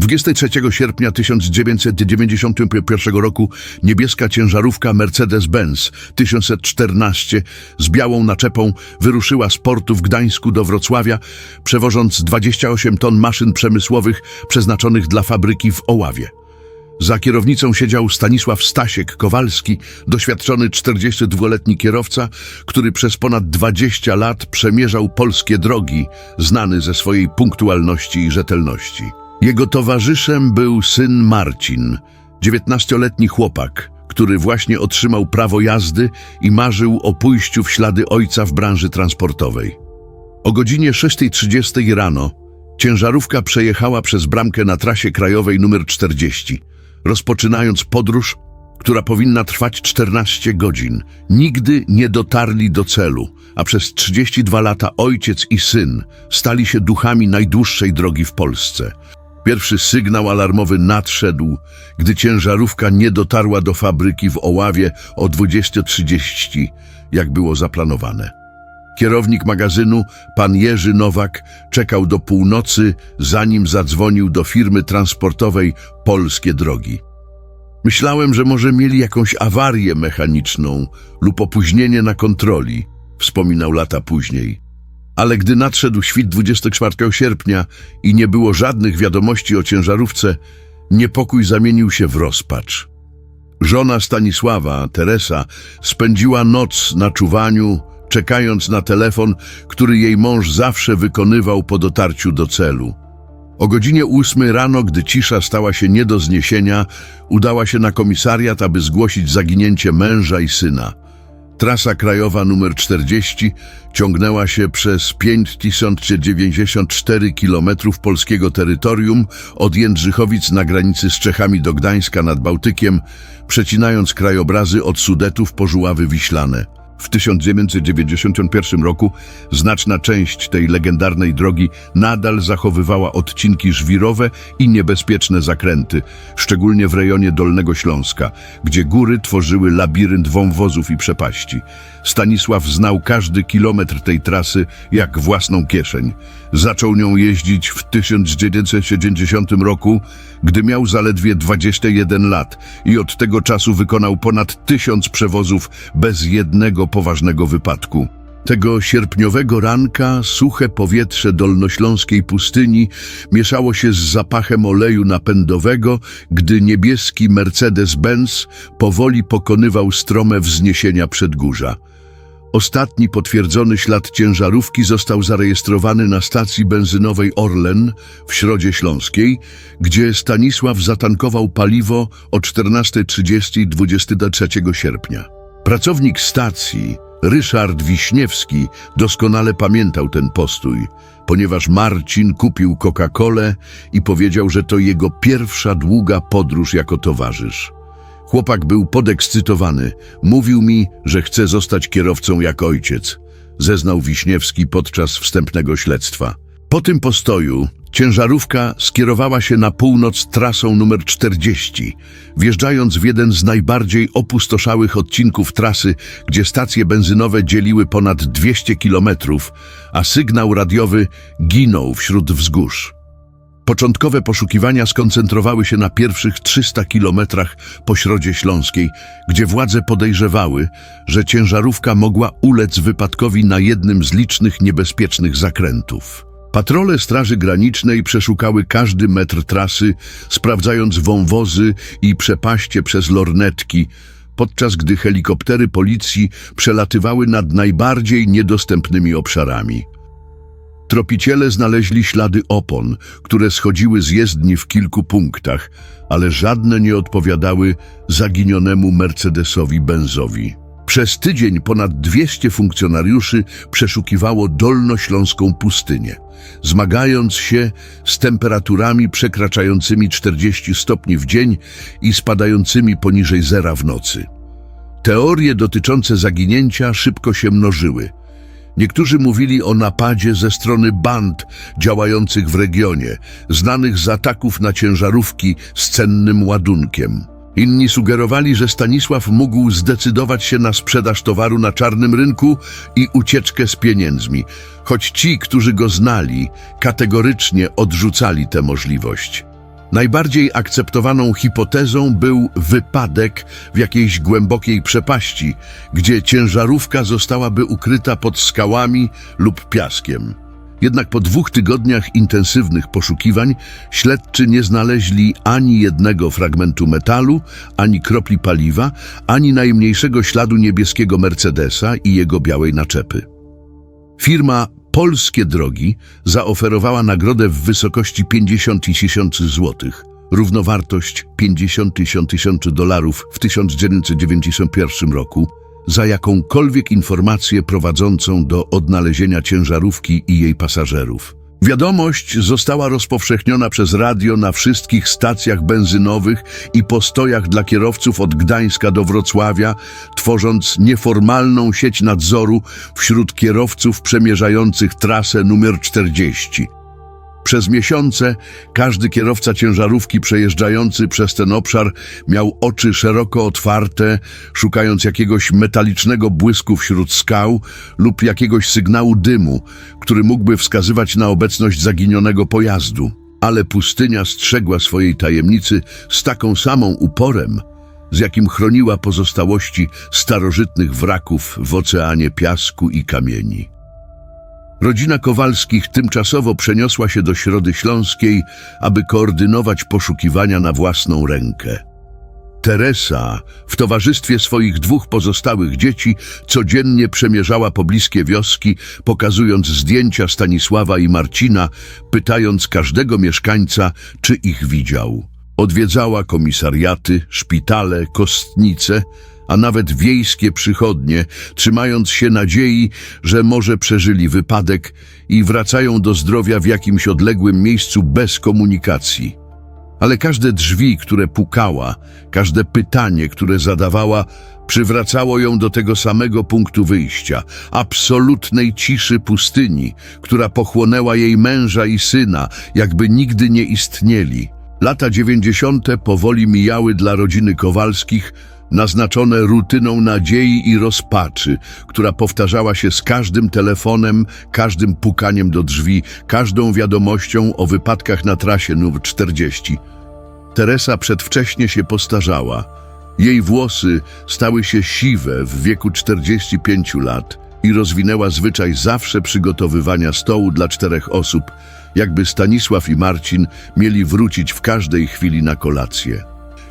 23 sierpnia 1991 roku niebieska ciężarówka Mercedes-Benz 1114 z białą naczepą wyruszyła z portu w Gdańsku do Wrocławia, przewożąc 28 ton maszyn przemysłowych przeznaczonych dla fabryki w Oławie. Za kierownicą siedział Stanisław Stasiek Kowalski, doświadczony 42-letni kierowca, który przez ponad 20 lat przemierzał polskie drogi, znany ze swojej punktualności i rzetelności. Jego towarzyszem był syn Marcin, 19-letni chłopak, który właśnie otrzymał prawo jazdy i marzył o pójściu w ślady ojca w branży transportowej. O godzinie 6.30 rano ciężarówka przejechała przez bramkę na trasie krajowej nr 40, rozpoczynając podróż, która powinna trwać 14 godzin. Nigdy nie dotarli do celu, a przez 32 lata ojciec i syn stali się duchami najdłuższej drogi w Polsce. Pierwszy sygnał alarmowy nadszedł, gdy ciężarówka nie dotarła do fabryki w Oławie o 20.30, jak było zaplanowane. Kierownik magazynu, pan Jerzy Nowak, czekał do północy, zanim zadzwonił do firmy transportowej Polskie Drogi. Myślałem, że może mieli jakąś awarię mechaniczną lub opóźnienie na kontroli, wspominał lata później. Ale gdy nadszedł świt 24 sierpnia i nie było żadnych wiadomości o ciężarówce, niepokój zamienił się w rozpacz. Żona Stanisława, Teresa, spędziła noc na czuwaniu, czekając na telefon, który jej mąż zawsze wykonywał po dotarciu do celu. O godzinie ósmej rano, gdy cisza stała się nie do zniesienia, udała się na komisariat, aby zgłosić zaginięcie męża i syna. Trasa krajowa numer 40 ciągnęła się przez 5094 km polskiego terytorium od Jędrzychowic na granicy z Czechami do Gdańska nad Bałtykiem, przecinając krajobrazy od Sudetów po Żuławy Wiślane. W 1991 roku znaczna część tej legendarnej drogi nadal zachowywała odcinki żwirowe i niebezpieczne zakręty, szczególnie w rejonie Dolnego Śląska, gdzie góry tworzyły labirynt wąwozów i przepaści. Stanisław znał każdy kilometr tej trasy jak własną kieszeń. Zaczął nią jeździć w 1970 roku, gdy miał zaledwie 21 lat i od tego czasu wykonał ponad tysiąc przewozów bez jednego poważnego wypadku. Tego sierpniowego ranka suche powietrze dolnośląskiej pustyni mieszało się z zapachem oleju napędowego, gdy niebieski Mercedes-Benz powoli pokonywał strome wzniesienia przedgórza. Ostatni potwierdzony ślad ciężarówki został zarejestrowany na stacji benzynowej Orlen w Środzie Śląskiej, gdzie Stanisław zatankował paliwo o 14.30 23 sierpnia. Pracownik stacji, Ryszard Wiśniewski, doskonale pamiętał ten postój, ponieważ Marcin kupił Coca-Colę i powiedział, że to jego pierwsza długa podróż jako towarzysz. Chłopak był podekscytowany. Mówił mi, że chce zostać kierowcą jak ojciec, zeznał Wiśniewski podczas wstępnego śledztwa. Po tym postoju ciężarówka skierowała się na północ trasą numer 40, wjeżdżając w jeden z najbardziej opustoszałych odcinków trasy, gdzie stacje benzynowe dzieliły ponad 200 kilometrów, a sygnał radiowy ginął wśród wzgórz. Początkowe poszukiwania skoncentrowały się na pierwszych 300 kilometrach po Środzie Śląskiej, gdzie władze podejrzewały, że ciężarówka mogła ulec wypadkowi na jednym z licznych niebezpiecznych zakrętów. Patrole Straży Granicznej przeszukały każdy metr trasy, sprawdzając wąwozy i przepaście przez lornetki, podczas gdy helikoptery policji przelatywały nad najbardziej niedostępnymi obszarami. Tropiciele znaleźli ślady opon, które schodziły z jezdni w kilku punktach, ale żadne nie odpowiadały zaginionemu Mercedesowi Benzowi. Przez tydzień ponad 200 funkcjonariuszy przeszukiwało dolnośląską pustynię, zmagając się z temperaturami przekraczającymi 40 stopni w dzień i spadającymi poniżej zera w nocy. Teorie dotyczące zaginięcia szybko się mnożyły – Niektórzy mówili o napadzie ze strony band działających w regionie, znanych z ataków na ciężarówki z cennym ładunkiem. Inni sugerowali, że Stanisław mógł zdecydować się na sprzedaż towaru na czarnym rynku i ucieczkę z pieniędzmi, choć ci, którzy go znali, kategorycznie odrzucali tę możliwość. Najbardziej akceptowaną hipotezą był wypadek w jakiejś głębokiej przepaści, gdzie ciężarówka zostałaby ukryta pod skałami lub piaskiem. Jednak po dwóch tygodniach intensywnych poszukiwań śledczy nie znaleźli ani jednego fragmentu metalu, ani kropli paliwa, ani najmniejszego śladu niebieskiego Mercedesa i jego białej naczepy. Firma Polskie Drogi zaoferowała nagrodę w wysokości 50 tysięcy złotych, równowartość 50 tysięcy dolarów w 1991 roku, za jakąkolwiek informację prowadzącą do odnalezienia ciężarówki i jej pasażerów. Wiadomość została rozpowszechniona przez radio na wszystkich stacjach benzynowych i postojach dla kierowców od Gdańska do Wrocławia, tworząc nieformalną sieć nadzoru wśród kierowców przemierzających trasę numer 40. Przez miesiące każdy kierowca ciężarówki przejeżdżający przez ten obszar miał oczy szeroko otwarte, szukając jakiegoś metalicznego błysku wśród skał lub jakiegoś sygnału dymu, który mógłby wskazywać na obecność zaginionego pojazdu. Ale pustynia strzegła swojej tajemnicy z taką samą uporem, z jakim chroniła pozostałości starożytnych wraków w oceanie piasku i kamieni. Rodzina Kowalskich tymczasowo przeniosła się do Środy Śląskiej, aby koordynować poszukiwania na własną rękę. Teresa, w towarzystwie swoich dwóch pozostałych dzieci, codziennie przemierzała pobliskie wioski, pokazując zdjęcia Stanisława i Marcina, pytając każdego mieszkańca, czy ich widział. Odwiedzała komisariaty, szpitale, kostnice, a nawet wiejskie przychodnie, trzymając się nadziei, że może przeżyli wypadek i wracają do zdrowia w jakimś odległym miejscu bez komunikacji. Ale każde drzwi, które pukała, każde pytanie, które zadawała, przywracało ją do tego samego punktu wyjścia, absolutnej ciszy pustyni, która pochłonęła jej męża i syna, jakby nigdy nie istnieli. Lata dziewięćdziesiąte powoli mijały dla rodziny Kowalskich, naznaczone rutyną nadziei i rozpaczy, która powtarzała się z każdym telefonem, każdym pukaniem do drzwi, każdą wiadomością o wypadkach na trasie nr 40. Teresa przedwcześnie się postarzała. Jej włosy stały się siwe w wieku 45 lat i rozwinęła zwyczaj zawsze przygotowywania stołu dla czterech osób, jakby Stanisław i Marcin mieli wrócić w każdej chwili na kolację.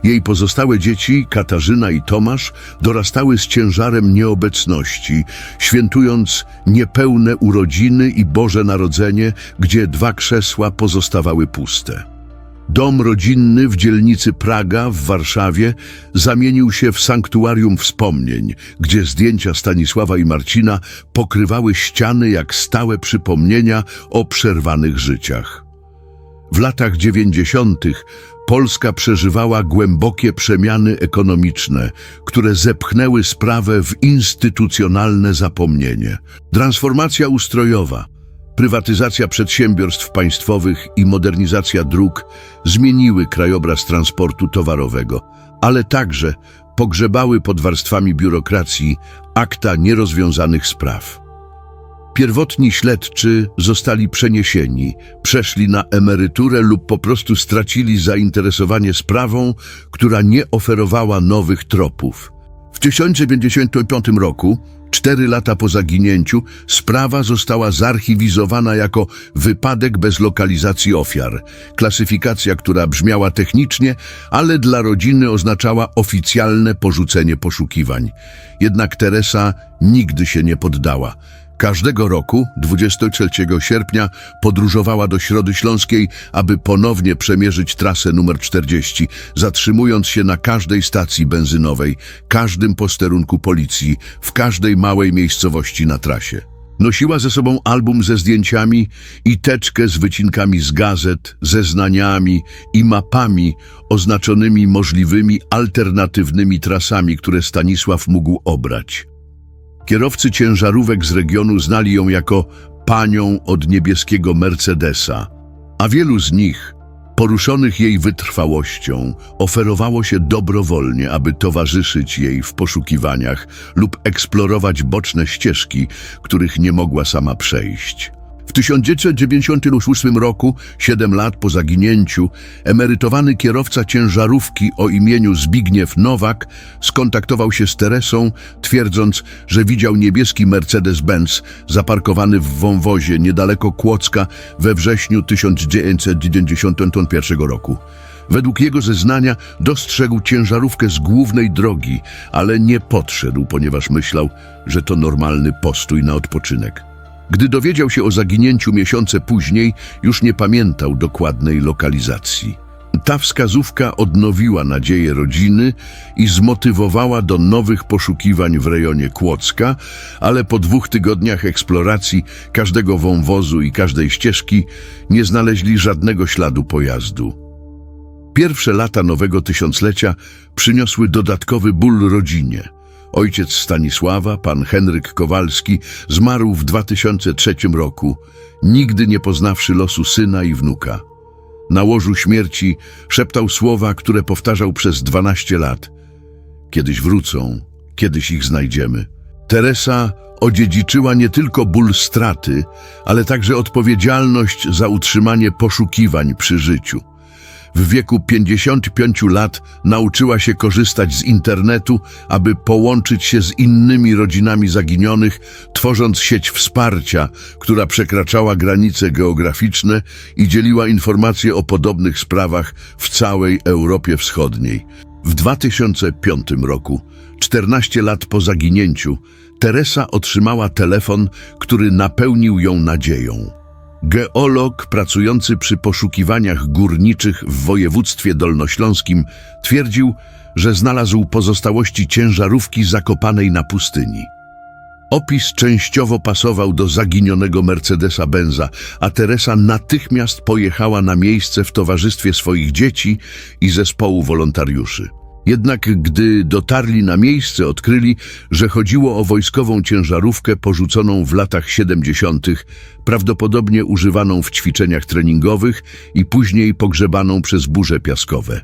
Jej pozostałe dzieci, Katarzyna i Tomasz, dorastały z ciężarem nieobecności, świętując niepełne urodziny i Boże Narodzenie, gdzie dwa krzesła pozostawały puste. Dom rodzinny w dzielnicy Praga w Warszawie zamienił się w sanktuarium wspomnień, gdzie zdjęcia Stanisława i Marcina pokrywały ściany jak stałe przypomnienia o przerwanych życiach. W latach dziewięćdziesiątych Polska przeżywała głębokie przemiany ekonomiczne, które zepchnęły sprawę w instytucjonalne zapomnienie. Transformacja ustrojowa, prywatyzacja przedsiębiorstw państwowych i modernizacja dróg zmieniły krajobraz transportu towarowego, ale także pogrzebały pod warstwami biurokracji akta nierozwiązanych spraw. Pierwotni śledczy zostali przeniesieni, przeszli na emeryturę lub po prostu stracili zainteresowanie sprawą, która nie oferowała nowych tropów. W 1995 roku, cztery lata po zaginięciu, sprawa została zarchiwizowana jako wypadek bez lokalizacji ofiar. Klasyfikacja, która brzmiała technicznie, ale dla rodziny oznaczała oficjalne porzucenie poszukiwań. Jednak Teresa nigdy się nie poddała. Każdego roku, 23 sierpnia, podróżowała do Środy Śląskiej, aby ponownie przemierzyć trasę numer 40, zatrzymując się na każdej stacji benzynowej, każdym posterunku policji, w każdej małej miejscowości na trasie. Nosiła ze sobą album ze zdjęciami i teczkę z wycinkami z gazet, zeznaniami i mapami oznaczonymi możliwymi alternatywnymi trasami, które Stanisław mógł obrać. Kierowcy ciężarówek z regionu znali ją jako panią od niebieskiego Mercedesa, a wielu z nich, poruszonych jej wytrwałością, oferowało się dobrowolnie, aby towarzyszyć jej w poszukiwaniach lub eksplorować boczne ścieżki, których nie mogła sama przejść. W 1998 roku, 7 lat po zaginięciu, emerytowany kierowca ciężarówki o imieniu Zbigniew Nowak skontaktował się z Teresą, twierdząc, że widział niebieski Mercedes-Benz zaparkowany w wąwozie niedaleko Kłodzka we wrześniu 1991 roku. Według jego zeznania dostrzegł ciężarówkę z głównej drogi, ale nie podszedł, ponieważ myślał, że to normalny postój na odpoczynek. Gdy dowiedział się o zaginięciu miesiące później, już nie pamiętał dokładnej lokalizacji. Ta wskazówka odnowiła nadzieję rodziny i zmotywowała do nowych poszukiwań w rejonie Kłodzka, ale po dwóch tygodniach eksploracji każdego wąwozu i każdej ścieżki nie znaleźli żadnego śladu pojazdu. Pierwsze lata nowego tysiąclecia przyniosły dodatkowy ból rodzinie. Ojciec Stanisława, pan Henryk Kowalski, zmarł w 2003 roku, nigdy nie poznawszy losu syna i wnuka. Na łożu śmierci szeptał słowa, które powtarzał przez 12 lat. Kiedyś wrócą, kiedyś ich znajdziemy. Teresa odziedziczyła nie tylko ból straty, ale także odpowiedzialność za utrzymanie poszukiwań przy życiu. W wieku 55 lat nauczyła się korzystać z internetu, aby połączyć się z innymi rodzinami zaginionych, tworząc sieć wsparcia, która przekraczała granice geograficzne i dzieliła informacje o podobnych sprawach w całej Europie Wschodniej. W 2005 roku, 14 lat po zaginięciu, Teresa otrzymała telefon, który napełnił ją nadzieją. Geolog pracujący przy poszukiwaniach górniczych w województwie dolnośląskim twierdził, że znalazł pozostałości ciężarówki zakopanej na pustyni. Opis częściowo pasował do zaginionego Mercedesa Benza, a Teresa natychmiast pojechała na miejsce w towarzystwie swoich dzieci i zespołu wolontariuszy. Jednak gdy dotarli na miejsce, odkryli, że chodziło o wojskową ciężarówkę porzuconą w latach 70., prawdopodobnie używaną w ćwiczeniach treningowych i później pogrzebaną przez burze piaskowe.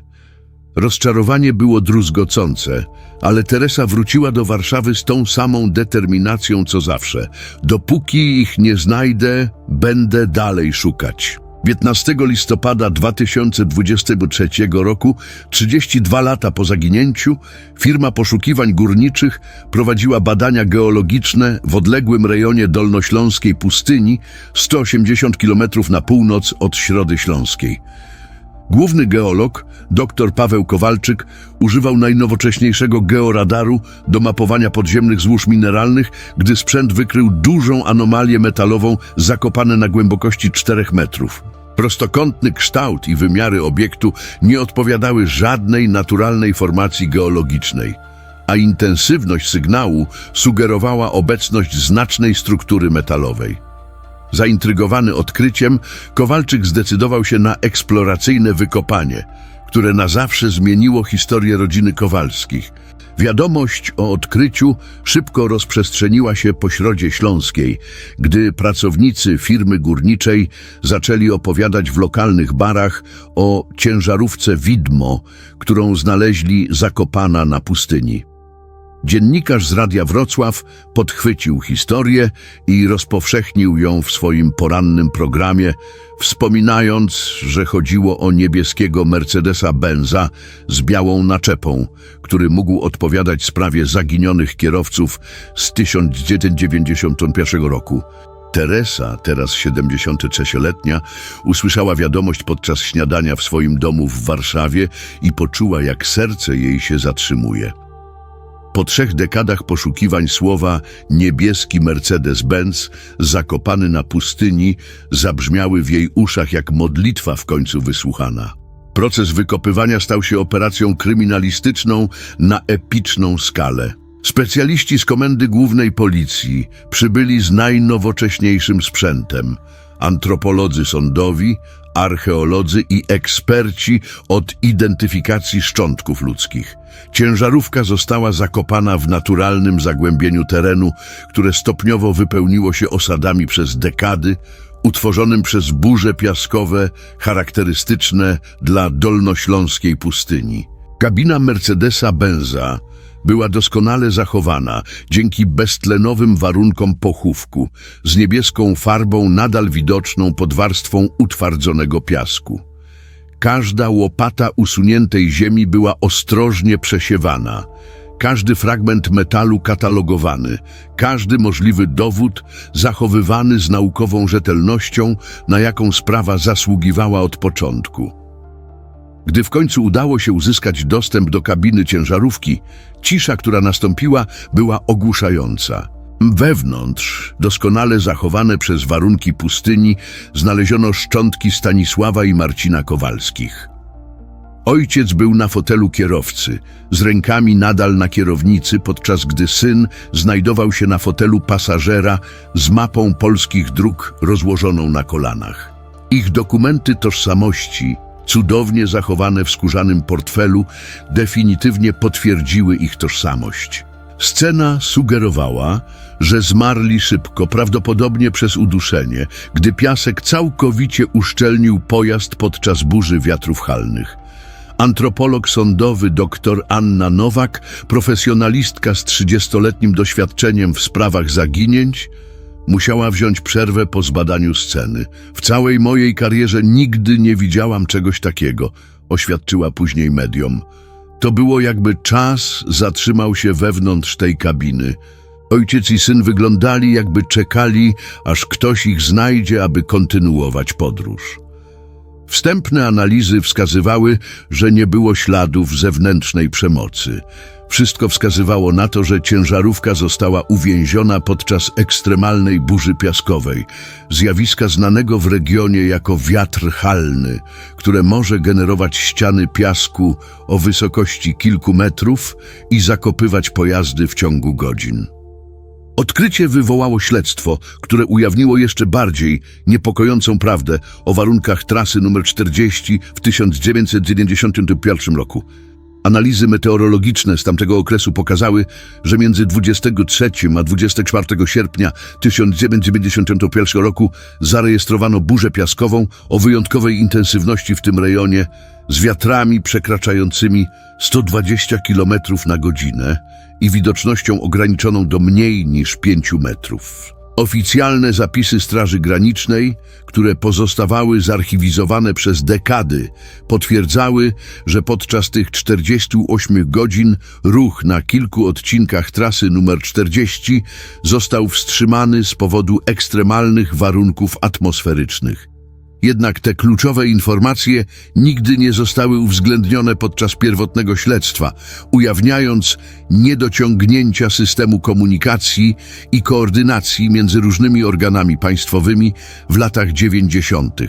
Rozczarowanie było druzgocące, ale Teresa wróciła do Warszawy z tą samą determinacją co zawsze. Dopóki ich nie znajdę, będę dalej szukać. 15 listopada 2023 roku, 32 lata po zaginięciu, firma poszukiwań górniczych prowadziła badania geologiczne w odległym rejonie dolnośląskiej pustyni, 180 km na północ od Środy Śląskiej. Główny geolog, dr Paweł Kowalczyk, używał najnowocześniejszego georadaru do mapowania podziemnych złóż mineralnych, gdy sprzęt wykrył dużą anomalię metalową zakopane na głębokości 4 metrów. Prostokątny kształt i wymiary obiektu nie odpowiadały żadnej naturalnej formacji geologicznej, a intensywność sygnału sugerowała obecność znacznej struktury metalowej. Zaintrygowany odkryciem, Kowalczyk zdecydował się na eksploracyjne wykopanie, które na zawsze zmieniło historię rodziny Kowalskich. Wiadomość o odkryciu szybko rozprzestrzeniła się po Środzie Śląskiej, gdy pracownicy firmy górniczej zaczęli opowiadać w lokalnych barach o ciężarówce Widmo, którą znaleźli zakopana na pustyni. Dziennikarz z Radia Wrocław podchwycił historię i rozpowszechnił ją w swoim porannym programie, wspominając, że chodziło o niebieskiego Mercedesa Benza z białą naczepą, który mógł odpowiadać sprawie zaginionych kierowców z 1991 roku. Teresa, teraz 73-letnia, usłyszała wiadomość podczas śniadania w swoim domu w Warszawie i poczuła, jak serce jej się zatrzymuje. Po trzech dekadach poszukiwań słowa niebieski Mercedes-Benz, zakopany na pustyni, zabrzmiały w jej uszach jak modlitwa w końcu wysłuchana. Proces wykopywania stał się operacją kryminalistyczną na epyczną skalę. Specjaliści z Komendy Głównej Policji przybyli z najnowocześniejszym sprzętem. Antropolodzy sądowi, archeolodzy i eksperci od identyfikacji szczątków ludzkich. Ciężarówka została zakopana w naturalnym zagłębieniu terenu, które stopniowo wypełniło się osadami przez dekady, utworzonym przez burze piaskowe charakterystyczne dla dolnośląskiej pustyni. Kabina Mercedesa Benza była doskonale zachowana dzięki beztlenowym warunkom pochówku, z niebieską farbą nadal widoczną pod warstwą utwardzonego piasku. Każda łopata usuniętej ziemi była ostrożnie przesiewana, każdy fragment metalu katalogowany, każdy możliwy dowód zachowywany z naukową rzetelnością, na jaką sprawa zasługiwała od początku. Gdy w końcu udało się uzyskać dostęp do kabiny ciężarówki, cisza, która nastąpiła, była ogłuszająca. Wewnątrz, doskonale zachowane przez warunki pustyni, znaleziono szczątki Stanisława i Marcina Kowalskich. Ojciec był na fotelu kierowcy, z rękami nadal na kierownicy, podczas gdy syn znajdował się na fotelu pasażera z mapą polskich dróg rozłożoną na kolanach. Ich dokumenty tożsamości, cudownie zachowane w skórzanym portfelu, definitywnie potwierdziły ich tożsamość. Scena sugerowała, że zmarli szybko, prawdopodobnie przez uduszenie, gdy piasek całkowicie uszczelnił pojazd podczas burzy wiatrów halnych. Antropolog sądowy dr Anna Nowak, profesjonalistka z 30-letnim doświadczeniem w sprawach zaginięć, musiała wziąć przerwę po zbadaniu sceny. W całej mojej karierze nigdy nie widziałam czegoś takiego, oświadczyła później mediom. To było jakby czas zatrzymał się wewnątrz tej kabiny. Ojciec i syn wyglądali, jakby czekali, aż ktoś ich znajdzie, aby kontynuować podróż. Wstępne analizy wskazywały, że nie było śladów zewnętrznej przemocy. Wszystko wskazywało na to, że ciężarówka została uwięziona podczas ekstremalnej burzy piaskowej, zjawiska znanego w regionie jako wiatr halny, które może generować ściany piasku o wysokości kilku metrów i zakopywać pojazdy w ciągu godzin. Odkrycie wywołało śledztwo, które ujawniło jeszcze bardziej niepokojącą prawdę o warunkach trasy numer 40 w 1991 roku. Analizy meteorologiczne z tamtego okresu pokazały, że między 23 a 24 sierpnia 1991 roku zarejestrowano burzę piaskową o wyjątkowej intensywności w tym rejonie z wiatrami przekraczającymi 120 km na godzinę i widocznością ograniczoną do mniej niż 5 metrów. Oficjalne zapisy Straży Granicznej, które pozostawały zarchiwizowane przez dekady, potwierdzały, że podczas tych 48 godzin ruch na kilku odcinkach trasy numer 40 został wstrzymany z powodu ekstremalnych warunków atmosferycznych. Jednak te kluczowe informacje nigdy nie zostały uwzględnione podczas pierwotnego śledztwa, ujawniając niedociągnięcia systemu komunikacji i koordynacji między różnymi organami państwowymi w latach 90.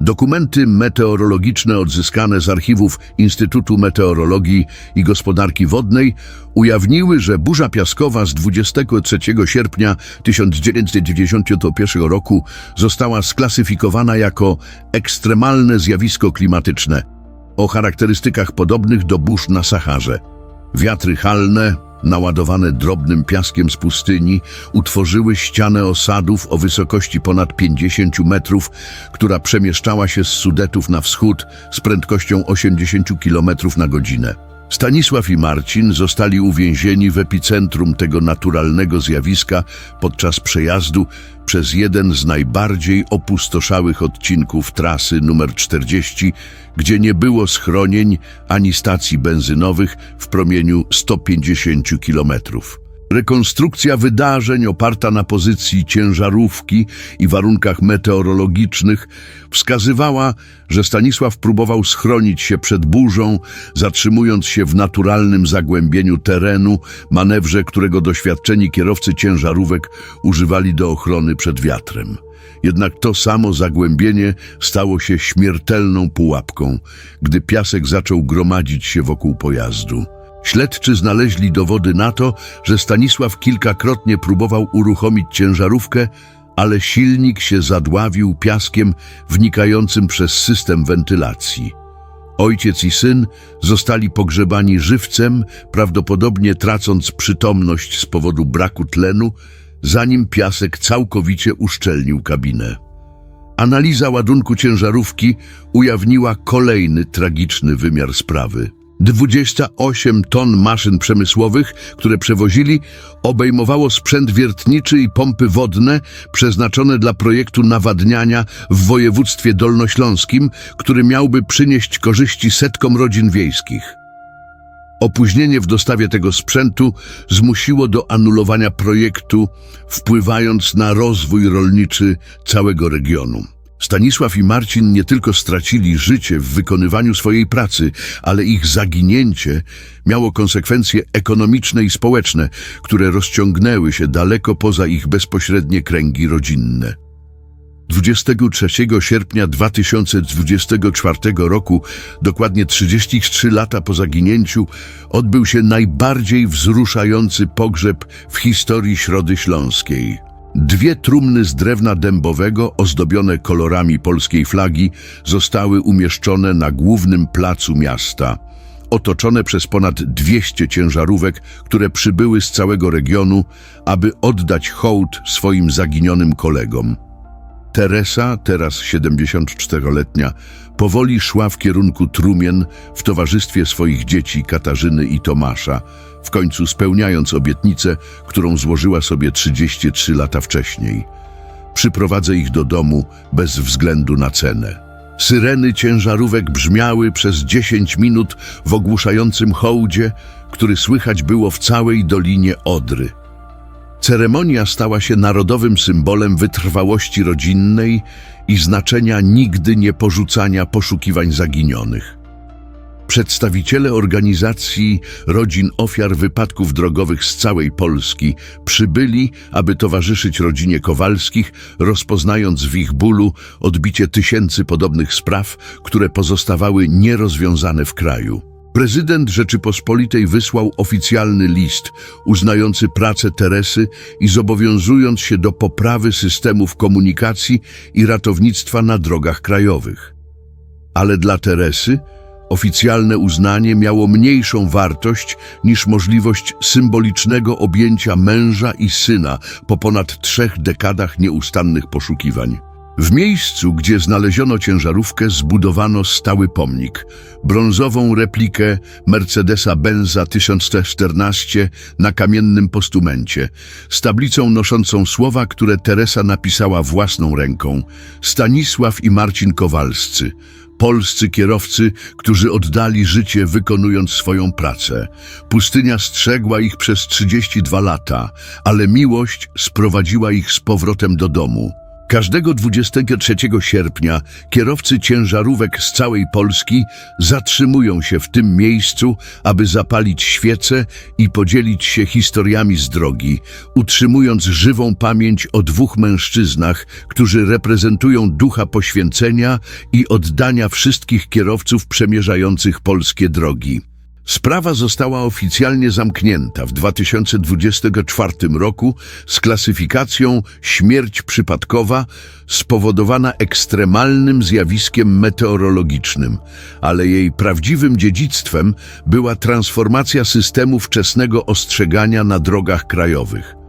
Dokumenty meteorologiczne odzyskane z archiwów Instytutu Meteorologii i Gospodarki Wodnej ujawniły, że burza piaskowa z 23 sierpnia 1991 roku została sklasyfikowana jako ekstremalne zjawisko klimatyczne o charakterystykach podobnych do burz na Saharze. Wiatry halne, naładowane drobnym piaskiem z pustyni, utworzyły ścianę osadów o wysokości ponad 50 metrów, która przemieszczała się z Sudetów na wschód z prędkością 80 km na godzinę. Stanisław i Marcin zostali uwięzieni w epicentrum tego naturalnego zjawiska podczas przejazdu przez jeden z najbardziej opustoszałych odcinków trasy numer 40, gdzie nie było schronień ani stacji benzynowych w promieniu 150 kilometrów. Rekonstrukcja wydarzeń oparta na pozycji ciężarówki i warunkach meteorologicznych wskazywała, że Stanisław próbował schronić się przed burzą, zatrzymując się w naturalnym zagłębieniu terenu, manewrze, którego doświadczeni kierowcy ciężarówek używali do ochrony przed wiatrem. Jednak to samo zagłębienie stało się śmiertelną pułapką, gdy piasek zaczął gromadzić się wokół pojazdu. Śledczy znaleźli dowody na to, że Stanisław kilkakrotnie próbował uruchomić ciężarówkę, ale silnik się zadławił piaskiem wnikającym przez system wentylacji. Ojciec i syn zostali pogrzebani żywcem, prawdopodobnie tracąc przytomność z powodu braku tlenu, zanim piasek całkowicie uszczelnił kabinę. Analiza ładunku ciężarówki ujawniła kolejny tragiczny wymiar sprawy. 28 ton maszyn przemysłowych, które przewozili, obejmowało sprzęt wiertniczy i pompy wodne przeznaczone dla projektu nawadniania w województwie dolnośląskim, który miałby przynieść korzyści setkom rodzin wiejskich. Opóźnienie w dostawie tego sprzętu zmusiło do anulowania projektu, wpływając na rozwój rolniczy całego regionu. Stanisław i Marcin nie tylko stracili życie w wykonywaniu swojej pracy, ale ich zaginięcie miało konsekwencje ekonomiczne i społeczne, które rozciągnęły się daleko poza ich bezpośrednie kręgi rodzinne. 23 sierpnia 2024 roku, dokładnie 33 lata po zaginięciu, odbył się najbardziej wzruszający pogrzeb w historii Środy Śląskiej. Dwie trumny z drewna dębowego, ozdobione kolorami polskiej flagi, zostały umieszczone na głównym placu miasta, otoczone przez ponad 200 ciężarówek, które przybyły z całego regionu, aby oddać hołd swoim zaginionym kolegom. Teresa, teraz 74-letnia, powoli szła w kierunku trumien w towarzystwie swoich dzieci Katarzyny i Tomasza, w końcu spełniając obietnicę, którą złożyła sobie 33 lata wcześniej. Przyprowadzę ich do domu bez względu na cenę. Syreny ciężarówek brzmiały przez 10 minut w ogłuszającym hołdzie, który słychać było w całej Dolinie Odry. Ceremonia stała się narodowym symbolem wytrwałości rodzinnej i znaczenia nigdy nie porzucania poszukiwań zaginionych. Przedstawiciele organizacji rodzin ofiar wypadków drogowych z całej Polski przybyli, aby towarzyszyć rodzinie Kowalskich, rozpoznając w ich bólu odbicie tysięcy podobnych spraw, które pozostawały nierozwiązane w kraju. Prezydent Rzeczypospolitej wysłał oficjalny list uznający pracę Teresy i zobowiązując się do poprawy systemów komunikacji i ratownictwa na drogach krajowych. Ale dla Teresy oficjalne uznanie miało mniejszą wartość niż możliwość symbolicznego objęcia męża i syna po ponad trzech dekadach nieustannych poszukiwań. W miejscu, gdzie znaleziono ciężarówkę, zbudowano stały pomnik, brązową replikę Mercedesa Benza 1114 na kamiennym postumencie, z tablicą noszącą słowa, które Teresa napisała własną ręką. Stanisław i Marcin Kowalscy, polscy kierowcy, którzy oddali życie wykonując swoją pracę. Pustynia strzegła ich przez 32 lata, ale miłość sprowadziła ich z powrotem do domu. Każdego 23 sierpnia kierowcy ciężarówek z całej Polski zatrzymują się w tym miejscu, aby zapalić świece i podzielić się historiami z drogi, utrzymując żywą pamięć o dwóch mężczyznach, którzy reprezentują ducha poświęcenia i oddania wszystkich kierowców przemierzających polskie drogi. Sprawa została oficjalnie zamknięta w 2024 roku z klasyfikacją śmierć przypadkowa spowodowana ekstremalnym zjawiskiem meteorologicznym, ale jej prawdziwym dziedzictwem była transformacja systemu wczesnego ostrzegania na drogach krajowych.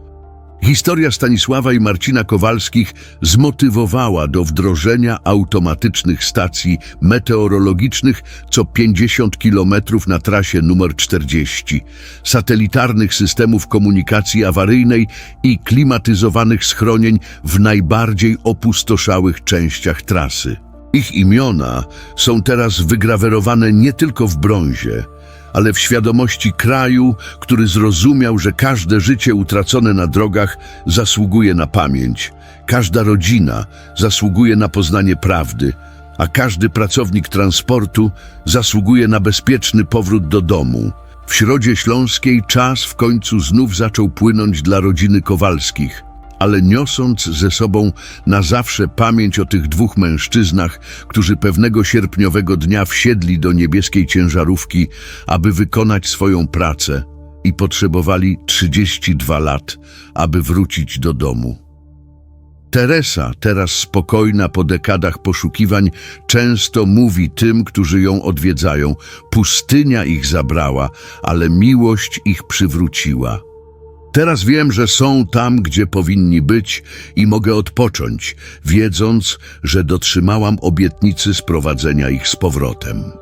Historia Stanisława i Marcina Kowalskich zmotywowała do wdrożenia automatycznych stacji meteorologicznych co 50 km na trasie numer 40, satelitarnych systemów komunikacji awaryjnej i klimatyzowanych schronień w najbardziej opustoszałych częściach trasy. Ich imiona są teraz wygrawerowane nie tylko w brązie, ale w świadomości kraju, który zrozumiał, że każde życie utracone na drogach zasługuje na pamięć, każda rodzina zasługuje na poznanie prawdy, a każdy pracownik transportu zasługuje na bezpieczny powrót do domu. W Środzie Śląskiej czas w końcu znów zaczął płynąć dla rodziny Kowalskich – ale niosąc ze sobą na zawsze pamięć o tych dwóch mężczyznach, którzy pewnego sierpniowego dnia wsiedli do niebieskiej ciężarówki, aby wykonać swoją pracę i potrzebowali 32 lat, aby wrócić do domu. Teresa, teraz spokojna po dekadach poszukiwań, często mówi tym, którzy ją odwiedzają, pustynia ich zabrała, ale miłość ich przywróciła. Teraz wiem, że są tam, gdzie powinni być i mogę odpocząć, wiedząc, że dotrzymałam obietnicy sprowadzenia ich z powrotem.